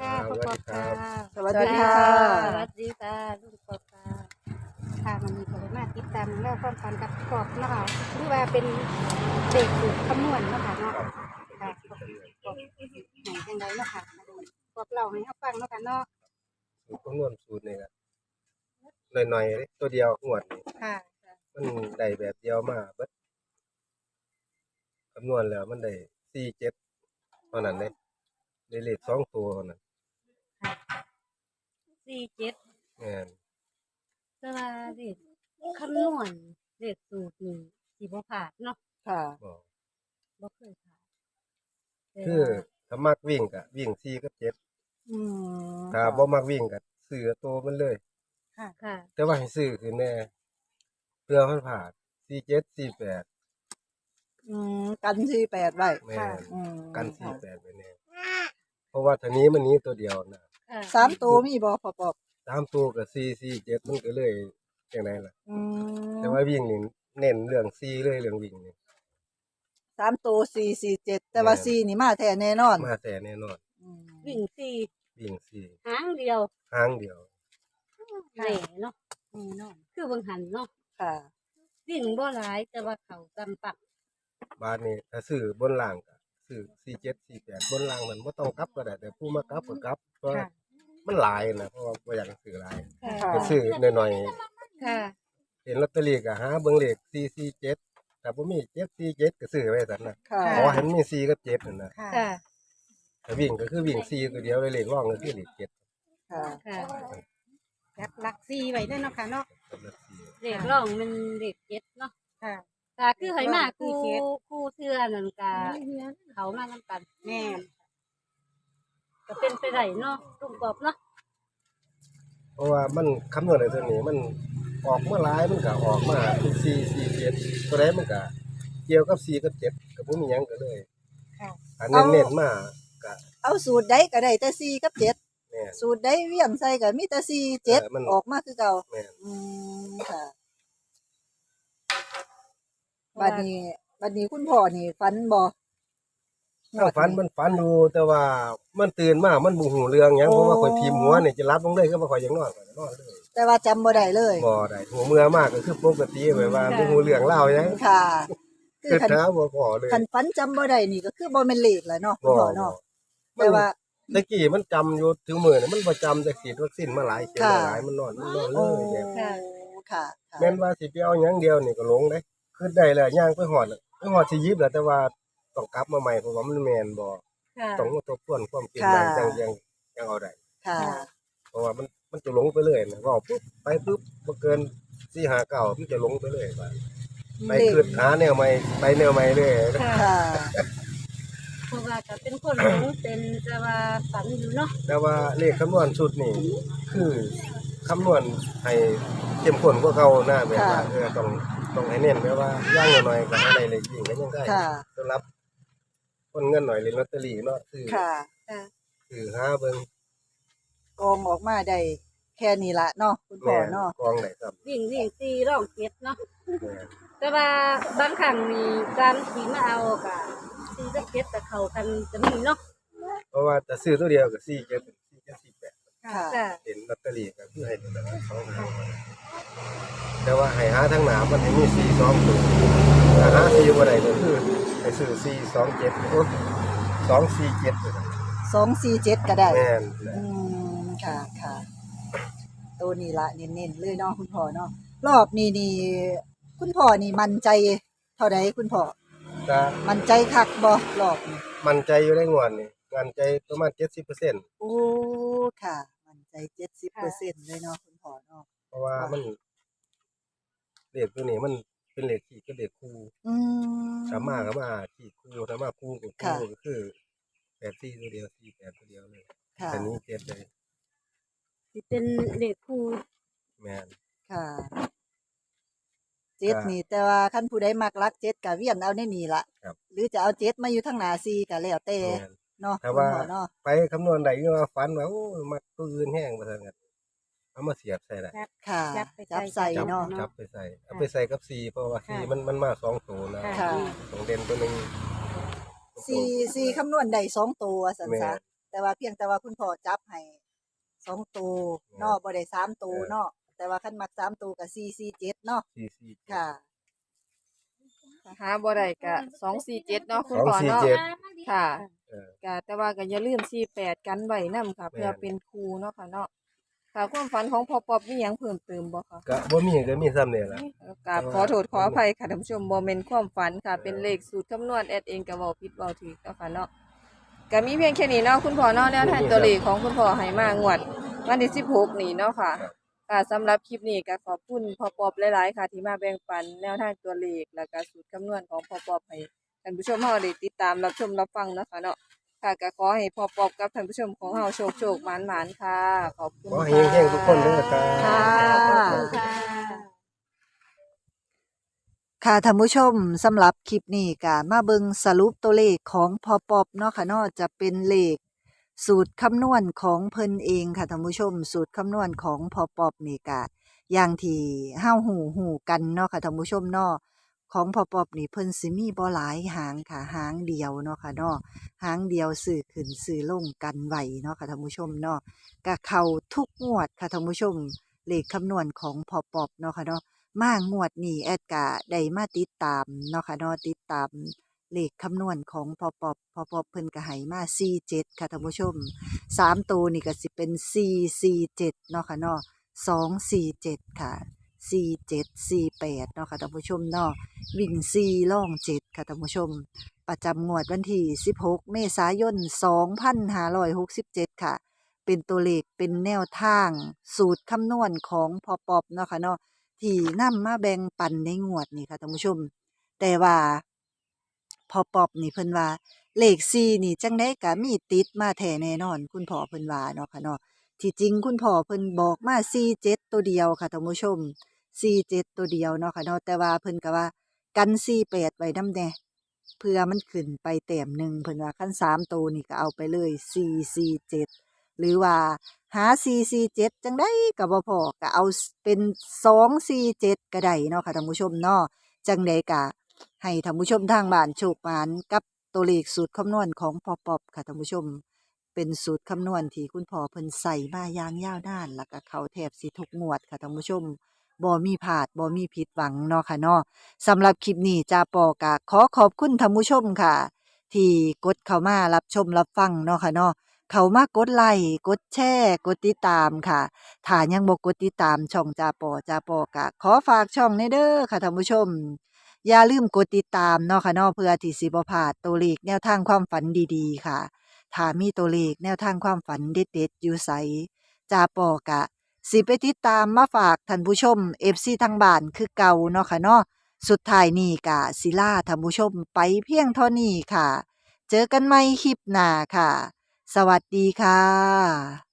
ค่ะพ่อปอบค่ะสวัสดีค่ะ สวัสดีค่ะลุงปอบค่ะค่ะมันมีคนมาติดตามแล้วความฝันกับปอบเนาะคะหรือว่าเป็นเด็กสูตรคำนวณเนาะค่ะเนาะค่ะปอบปอบไหนจังไดเนาะค่ะมาดูปอบเราให้เขาฟังเนาะค่ะเนาะสูตรคำนวณสูตรนี่ก็หน่อยๆเด้ตัวเดียวงวดนี่ค่ะมันได้แบบเดียวมาเบิดคำนวณแล้วมันได้สี่เจ็ดเท่านั้นเลยได้เลขสองตัวเท่านั้น สี่เจ็ดแม่นแต่ว่าเด็กคำนวณเด็กสูตรนี่สีบ่ผ่านเนาะค่ะบอกบ่เคยผ่านแต่คือว่าถ้ามักวิ่งก็วิ่งสี่กับเจ็ดอืมถ้าบ่มักวิ่งก็ซื้อตัวมันเลย ค่ะ ค่ะ แต่ว่าให้ซื้อคือแน่เพื่อมันผ่านสี่เจ็ดสี่แปดอืมกันที่แปดไว้แม่นอืมกันสี่ค่ะ แปดไปแน่เพราะว่าทางนี้มันหนี้ตัวเดียวนะค่ะ สามตัวมีบ่พอปอบตามตัวกับสี่สี่เจ็ดมันก็เลยอย่างไรล่ะ อืมแต่ว่าวิ่งนี่เน้นเรื่องซีเลยเรื่องวิ่งนี่ สามตัวสี่สี่เจ็ดแต่ว่าแม่น สี่นี่มาแท้แน่นอนมาแต่แน่นอนอืม วิ่งสี่วิ่งซีหางเดียวหางเดียวแหน่เนาะแน่นอนคือเบิ่งหันเนาะค่ะ วิ่งบ่หลายแต่ว่าเขากำปักบ้านนี้ถ้าซื้อบนล่างก็ซื้อสี่เจ็ดสี่แปดบนล่างมันไม่ต้องกลับก็ได้แต่ผู้มากลับก็กลับเพราะค่ะ มันหลายนะเพราะว่าบ่อยากให้ซื้อหลายค่ะค่ะ ก็ซื้อหน่อยค่ะ ๆเห็นลอตเตอรี่ก็หาเบิ่งเลขสี่สี่เจ็ดแต่บ่มีเจ็ดสี่เจ็ดก็ซื้อไว้ซั่นน่ะค่ะ ขอให้มันมีสี่กับเจ็ดนั่นน่ะค่ะ ค่ะ ถ้าวิ่งก็คือวิ่งสี่ตัวเดียวไว้เลขร่องก็คือเลขเจ็ดค่ะ ค่ะจับหลักสี่ไว้ด้วยเนาะค่ะเนาะ สำหรับสี่ เด็กร้องมันเด็กเจ็ดเนาะค่ะ ค่ะคือให้มาคืคู่อเจ็ดคู่เทื่อนั่นกะเขามานำกัน แม่น ก็เป็นไปได้เนาะลุงกอบเนาะเพราะว่ามันคำนวณในตัวนี้มันออกเมื่อหลายมันก็ออกมาเป็นสี่สี่เจ็ดตัวใดมันก็เกี่ยวกับสี่กับเจ็ดก็บ่มีหยังก็เลยค่ะ อันเน้นๆมาก็เอาสูตรใดก็ได้แต่สี่กับเจ็ดแม่น สูตรใดเวียงใส่ก็มีแต่สี่เจ็ดเออมัน ออกมาคือเก่า แม่น อืมค่ะบัดนี้บัดนี้คุณพ่อนี่ฝันบ่ ถ้าฝันมันฝันอยู่แต่ว่ามันตื่นมามันบ่ฮู้เรื่องหยังเพราะว่าข่อยทีมหัวนี่จะรับลงเลยก็บ่ค่อยอยังนอนข่อยก็นอนเลยแต่ว่าจำบ่ได้เลย บ่ได้หัวเมื่อมากก็คือปกติแบบว่าบ่ฮู้เรื่องเล่าวหยังค่ะคืคืออคันท้าบ่พอเลยคันฝันจำบ่ได้นี่ก็คือบ่แม่นเลขแหละเนาะคุณบ่พ่อบ่เนาะมัแต่นว่า ตะกี้มันจำอยู่ถึงมื้อนี่มันบ่จำแต่ฉีดวัคซีนมาหลายเข็มค่ะ หลายมันนอนมันนอนเลโอ้ยเนี่ยค่ะ ค่ะแม่นว่าสิไปเอาหยังเดียวนี่ก็หลงเด้คือได้แล้วย่างไปฮอดน่ะไปฮอดสิหยิบแล้วแต่ว่า ต้องกลับมาใหม่เพราะว่ามันแม่นบ่ค่ะ ต้องมาทบทวนความคิดใหม่จังยังยังเอาได้ค่ะ เพราะว่ามันมันจะหลงไปเลยนะเว้าปุ๊บไปปุ๊บบ่เกิน4 5 9มันจะหลงไปเลยว่าไปเลขคือหาแนวใหม่ไปแนวใหม่เลยค่ะค่ะ เพราะว่าก็เป็นคนหลงเป็นแต่ว่าฝันอยู่เนาะแต่ว่าเลขคำนวณชุดนี่คือคำนวณให้เข้มข้นกว่าเก่านะแบบว่าค่ะ เออต้องต้องให้เน้นแบบว่าย่างหน่อยๆก็ให้ได้เลขยิ่งก็ยังได้ค่ะ สำหรับ คนเงินหน่อยเล่นลอตเตอรี่เนาะคือค่ะคือหาเบิ่งกองออกมาได้แค่นี้ละเนาะคุณพ่อแม่นเนาะกองได้ครับวิ่งวิ่งตีร้องเจ็ดเนาะแม่นแต่ว่าบางครั้งมีการขี่มาเอากะตีกับเจ็ดแต่เข้ากันจะมีเนาะเพราะว่าแต่ซื้อตัวเดียวก็4 7 4 7 4 8ค่ะค่ะเห็นลอตเตอรี่ก็คือให้เป็นแบบสองหางแต่ว่าให้หาทั้งหนามันให้มีสี่สองตัว ถ้าหาสี่บ่ได้ก็คือให้ซื้อสี่สองเจ็ดโอ้สองสี่เจ็ดสองสี่เจ็ดก็ได้ แม่นอืมค่ะค่ะตัวนี้ละเน้นๆเลยเนาะคุณพ่อเนาะรอบนี้นี่คุณพ่อนี่มั่นใจเท่าใดคุณพ่อก็มั่นใจคักบ่รอบนี้มั่นใจอยู่ได้งวดนี่มั่นใจประมาณเจ็ดสิบเปอร์เซ็นต์โอ้ค่ะ มั่นใจเจ็ดสิบเปอร์เซ็นต์เลยเนาะคุณพ่อเนาะเพราะว่ามันเลขตัวนี้มัน เป็นเลขที่ก็เลขคู่อืมถ้ามาก็มาที่คู่ถ้ามาคู่กับค่ะคู่ก็คือแปดสี่ตัวเดียวสี่แปดตัวเดียวเลยค่ะอันนี้เจ็ดเลยสิเป็นเด็กครูแม่นค่ะเจ็ดก็นี่ แต่ว่าคันผู้ใดมักรักเจ็ดก็เวียนเอาในนี่ละครับ หรือจะเอาเจ็ดมาอยู่ทางหน้าซีก็แล้วแต่แม่นเนาะถ้าคุณว่าพ่อเนาะไปคำนวณได้ก็ว่าฝันว่าโอ้มักตัวอื่นแห้งมาซั่นกัน เอามาเสียบใส่ได้ค่ะจับไปจับใส่ใส่จับเนาะ จับไปใส่เอาไปใส่กับซีเพราะว่าซีค่ะ มันมันมาสองตัวนะค่ะตรงเด่นตัวหนึงซีซีคำนวณได้สองตัวสันแม่ซะแต่ว่าเพียงแต่ว่าคุณพ่อจับให้สองตัวเนาะบ่ได้สามตัวเนาะแต่ว่าคันมักสามตัวก็สี่สี่เจ็ดเนาะสี่สี่ค่ะ หาบ่ได้ก็สองสี่เจ็ดเนาะคุณสองพ่อสี่เนาะเจ็ด ค่ะเออ ก็แต่ว่าก็อย่าลืมสี่แปดกันไว้นํค่ะ เพื่อแม่นเป็นครูเนาะค่ะเนาะ ค่ะความฝันของพ่อป๊อบมีหยังเพิ่มเติมบ่คะก็บ่มีก็มีซ้ำเนี่ยล่ะ กราบขอโทษขออภัยค่ะท่านผู้ชมบ่แม่นความฝันค่ะ เป็นเลขสูตรคำนวณแอดเองก็เว้าผิดเว้าถูกเนาะค่ะเนาะก็มีเพียงแค่นี้เนาะคุณพ่อเนาะแนวทางตัวเลขของคุณพ่อให้มางวด วันที่16นี่เนาะค่ะ ค่ะสำหรับคลิปนี้ก็ขอบคุณพ่อปอบหลาย ๆ ค่ะ ที่มาแบ่งปันแนวทางตัวเลขแล้วก็สูตรคำนวณของพ่อปอบให้ท่านผู้ชมเฮาได้ติดตามรับชมรับฟังเนาะค่ะเนาะ ค่ะก็ขอให้พ่อปอบกับท่านผู้ชมของเฮาโชคโชคหมานหมานค่ะ ขอบคุณขอให้เฮงๆทุกคนเด้อครับ ค่ะขอบคุณค่ะ ค่ะท่านผู้ชมสำหรับคลิปนี้ก็มาเบิงสรุปตัวเลขของพอปอบเนาะค่ะเนาะจะเป็นเลข สูตรคำนวณของเพิ่นเองค่ะท่านผู้ชม สูตรคำนวณของพอปอบนี่ก็อย่างที่ห้าหูหูกันเนาะค่ะท่านผู้ชมเนาะ ของพอปอบนี่เพิ่นสิมีบ่หลายหางค่ะหางเดียวเนาะค่ะเนาะหางเดียวสื่อขึ้นสื่อลงกันไหวเนาะค่ะท่านผู้ชมเนาะก็เข้าทุกงวดค่ะท่านผู้ชมเลขคำนวณของพอปอบเนาะค่ะเนาะมางวดนี้แอดกะได้มาติดตามเนาะค่ะเนาะติดตามเลขคำนวณของพอปอบพอปอบเพิ่นก็ให้มา47ค่ะท่านผู้ชมสามตัวนี่ก็สิเป็น447เนาะค่ะเนาะ247ค่ะ 47 48เนาะค่ะท่านผู้ชมเนาะวิ่ง4ล่อง7ค่ะท่านผู้ชม ประจำงวดวันที่16เมษายน2567ค่ะ เป็นตัวเลขเป็นแนวทาง สูตรคำนวณของพอปอบเนาะค่ะเนาะที่นำมาแบ่งปันในงวดนี้ค่ะท่านผู้ชม แต่ว่า พอปอบนี่เพิ่นว่าเลข4นี่จังได๋ก็มีติดมาแท้แน่นอน คุณพ่อเพิ่นว่าเนาะค่ะเนาะ ที่จริงคุณพ่อเพิ่นบอกมา47ตัวเดียวค่ะท่านผู้ชม47ตัวเดียวเนาะค่ะเนาะแต่ว่าเพิ่นก็ว่ากัน48ไว้นำแน่เพื่อมันขึ้นไปแต้มหนึ่งเพิ่นว่าคัน3ตัวนี่ก็เอาไปเลย447หรือว่าหา447จังได้ก็บ่พอก็เอาเป็น247ก็ได้เนาะค่ะท่านผู้ชมเนาะจังไดก็ให้ท่านผู้ชมทางบ้านโชคหมานกับตัวเลขสูตรคำนวณของพ่อปอบค่ะท่านผู้ชม เป็นสูตรคำนวณที่คุณพ่อเพิ่นใส่มาอย่างยาวนาน แล้วก็เขาแทบสิทุกงวดค่ะท่านผู้ชมบ่มีพลาดบ่มีผิดหวังเนาะค่ะเนาะสำหรับคลิปนี้จาปอกะขอขอบคุณท่านผู้ชมค่ะ ที่กดเข้ามารับชมรับฟังเนาะค่ะเนาะเขามากดไลค์กดแชร์กดติดตามค่ะถ้ายังบ่กดติดตามช่องจาปอจาปอกะขอฝากช่องในเด้อค่ะท่านผู้ชม อย่าลืมกดติดตามเนาะค่ะเนาะเพื่อที่สิบ่พลาดตัวเลขแนวทางความฝันดีๆ ค่ะ ถ้ามีตัวเลขแนวทางความฝันเด็ดๆอยู่ไสจาปอกะ สิไปติดตามมาฝากท่านผู้ชมเอฟซีทางบ้านคือเก่าเนาะค่ะเนาะสุดท้ายนี่กะศิลาท่านผู้ชมไปเพียงเท่านี้ค่ะ เจอกันใหม่คลิปหน้าค่ะ สวัสดีค่ะ